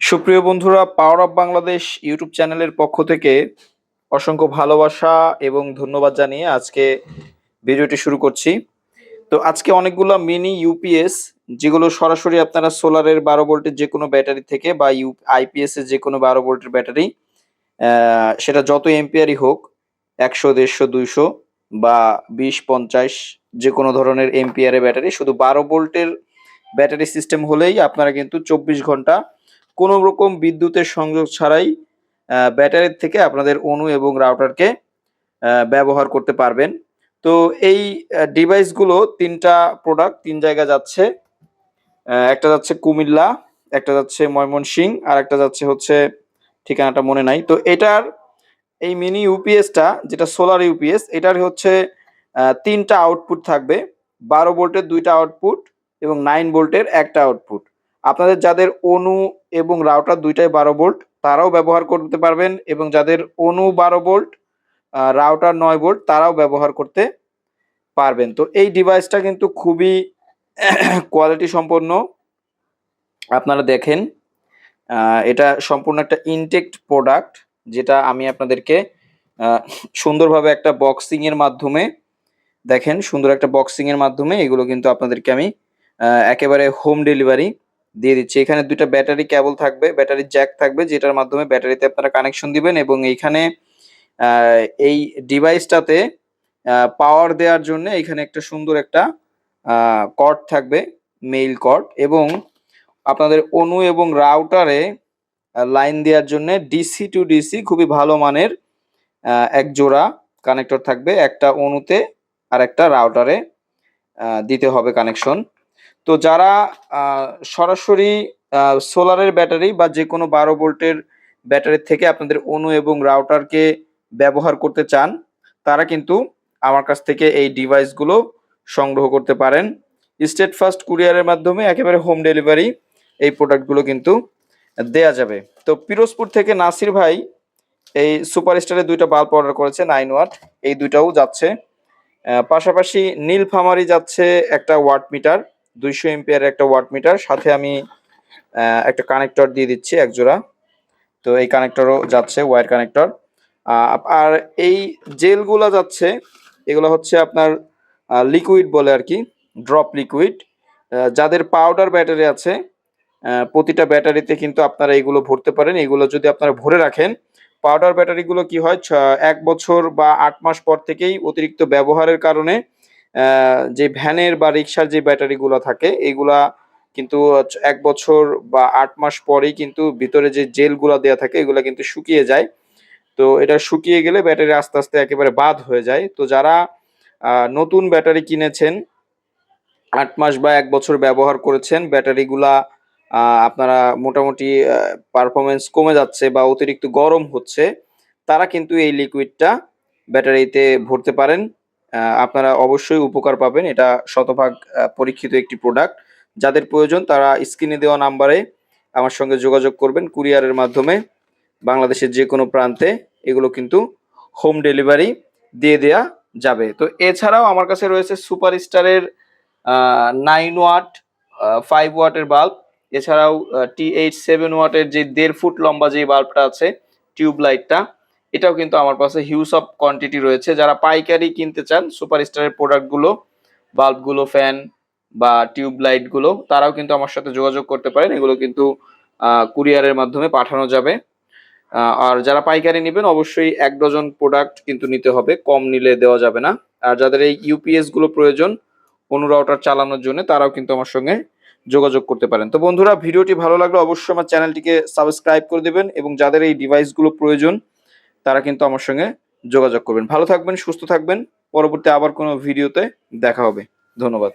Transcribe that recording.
সুপ্রিয় বন্ধুরা power of Bangladesh YouTube চ্যানেলের পক্ষ থেকে অসংখ্য ভালোবাসা এবং ধন্যবাদ জানিয়ে আজকে ভিডিওটি শুরু করছি। তো আজকে অনেকগুলো মিনি ইউপিএস যেগুলো সরাসরি আপনারা সোলারের বারো ভোল্টের যে কোনো ব্যাটারি থেকে বা ইউ আইপিএস এর যে কোনো বারো ভোল্টের ব্যাটারি সেটা যত এম্পিয়ারই হোক, একশো, দেড়শো, দুইশো বা বিশ, পঞ্চাশ যে কোনো ধরনের এম্পিয়ারের ব্যাটারি, শুধু বারো ভোল্টের ব্যাটারি সিস্টেম হলেই আপনারা কিন্তু চব্বিশ ঘণ্টা কোনো রকম বিদ্যুতের সংযোগ ছাড়াই ব্যাটারির থেকে আপনাদের অণু এবং রাউটারকে ব্যবহার করতে পারবেন। তো এই ডিভাইসগুলো তিনটা প্রোডাক্ট তিন জায়গা যাচ্ছে। একটা যাচ্ছে কুমিল্লা, একটা যাচ্ছে ময়মনসিং, আর একটা যাচ্ছে হচ্ছে ঠিকানাটা মনে নাই। তো এটার, এই মিনি ইউপিএসটা যেটা সোলার ইউপিএস এটার হচ্ছে তিনটা আউটপুট থাকবে। বারো ভোল্টের দুইটা আউটপুট এবং নাইন ভোল্টের একটা আউটপুট আপনাদের যাদের অনু এবং রাউটার দুইটাই বারো ভোল্ট তারাও ব্যবহার করতে পারবেন এবং যাদের অনু বারো ভোল্ট রাউটার নয় ভোল্ট তারাও ব্যবহার করতে পারবেন। তো এই ডিভাইসটা কিন্তু খুবই কোয়ালিটি সম্পন্ন। আপনারা দেখেন এটা সম্পূর্ণ একটা ইনটেক্ট প্রোডাক্ট যেটা আমি আপনাদেরকে সুন্দরভাবে একটা বক্সিংয়ের মাধ্যমে, দেখেন সুন্দর একটা বক্সিংয়ের মাধ্যমে এগুলো কিন্তু আপনাদেরকে আমি একেবারে হোম ডেলিভারি দিয়ে দিচ্ছি। এখানে দুইটা ব্যাটারি কেবল থাকবে, ব্যাটারি জ্যাক থাকবে, যেটার মাধ্যমে ব্যাটারিতে আপনারা কানেকশন দিবেন এবং এইখানে এই ডিভাইসটাতে পাওয়ার দেওয়ার জন্য এখানে একটা সুন্দর একটা কর্ড থাকবে মেইল কর্ড এবং আপনাদের অনু এবং রাউটারে লাইন দেওয়ার জন্য ডিসি টু ডিসি খুবই ভালো মানের এক জোড়া কানেক্টর থাকবে। একটা অনুতে আর একটা রাউটারে দিতে হবে কানেকশন তো যারা সরাসরি সোলারের ব্যাটারি বা যে কোনো বারো ভোল্টের ব্যাটারির থেকে আপনাদের অনু এবং রাউটারকে ব্যবহার করতে চান, তারা কিন্তু আমার কাছ থেকে এই ডিভাইসগুলো সংগ্রহ করতে পারেন। স্টেট ফার্স্ট কুরিয়ারের মাধ্যমে একেবারে হোম ডেলিভারি এই প্রোডাক্টগুলো কিন্তু দেয়া যাবে। তো পিরোজপুর থেকে নাসির ভাই এই সুপার সুপারস্টারের দুইটা বাল্ব অর্ডার করেছে, নাইন ওয়াট, এই দুইটাও যাচ্ছে। পাশাপাশি নীলফামারি যাচ্ছে একটা ওয়াট মিটার। দুইশো এমপিয়ার একটা ওয়াট মিটার, সাথে আমি একটা কানেক্টর দিয়ে দিচ্ছি এক জোড়া তো এই কানেক্টরও যাচ্ছে ওয়্যার কানেক্টর আর এই জেলগুলো যাচ্ছে, এগুলো হচ্ছে আপনার লিকুইড বলে আর কি ড্রপ লিকুইড যাদের পাউডার ব্যাটারি আছে প্রতিটা ব্যাটারিতে কিন্তু আপনারা এগুলো ভরতে পারেন। এগুলো যদি আপনারা ভরে রাখেন পাউডার ব্যাটারিগুলো কি হয় এক বছর বা আট মাস পর থেকেই অতিরিক্ত ব্যবহারের কারণে যে ভ্যানের বা রিক্সার যে ব্যাটারিগুলো থাকে, এগুলা কিন্তু এক বছর বা আট মাস পরেই কিন্তু ভিতরে যে জেলগুলো দেওয়া থাকে, এগুলো কিন্তু শুকিয়ে যায়। তো এটা শুকিয়ে গেলে ব্যাটারি আস্তে আস্তে একেবারে বাদ হয়ে যায়। তো যারা নতুন ব্যাটারি কিনেছেন, আট মাস বা এক বছর ব্যবহার করেছেন, ব্যাটারিগুলা আপনারা মোটামুটি পারফরমেন্স কমে যাচ্ছে বা অতিরিক্ত গরম হচ্ছে, তারা কিন্তু এই লিকুইডটা ব্যাটারিতে ভরতে পারেন। আপনারা অবশ্যই উপকার পাবেন। এটা শতভাগ পরীক্ষিত একটি প্রোডাক্ট যাদের প্রয়োজন তারা স্ক্রিনে দেওয়া নাম্বারে আমার সঙ্গে যোগাযোগ করবেন কুরিয়ারের মাধ্যমে। বাংলাদেশের যে কোনো প্রান্তে এগুলো কিন্তু হোম ডেলিভারি দিয়ে দেয়া যাবে। তো এছাড়াও আমার কাছে রয়েছে সুপার স্টারের নাইন ওয়াট ফাইভ ওয়াটের বাল্ব এছাড়াও টি এইট সেভেন ওয়াটের যে দেড় ফুট লম্বা যে বাল্বটা আছে টিউব লাইটটা এটাও কিন্তু আমার কাছে হিউজ অফ কোয়ান্টিটি রয়েছে। যারা পাইকারি কিনতে চান সুপার স্টারের প্রোডাক্টগুলো বাল্বগুলো ফ্যান বা টিউব লাইটগুলো তারাও কিন্তু আমার সাথে যোগাযোগ করতে পারেন। এগুলো কিন্তু কুরিয়ারের মাধ্যমে পাঠানো যাবে। আর যারা পাইকারি নেবেন, অবশ্যই এক ডজন প্রোডাক্ট কিন্তু নিতে হবে। কম নিলে দেওয়া যাবে না। আর যাদের এই ইউপিএসগুলো প্রয়োজন অনুরাউটার চালানোর জন্য, তারাও কিন্তু আমার সঙ্গে যোগাযোগ করতে পারেন। তো বন্ধুরা, ভিডিওটি ভালো লাগলে অবশ্যই আমার চ্যানেলটিকে সাবস্ক্রাইব করে দেবেন এবং যাদের এই ডিভাইসগুলো প্রয়োজন তারা কিন্তু আমার সঙ্গে যোগাযোগ করবেন। ভালো থাকবেন, সুস্থ থাকবেন। পরবর্তী আবার কোনো ভিডিওতে দেখা হবে। ধন্যবাদ।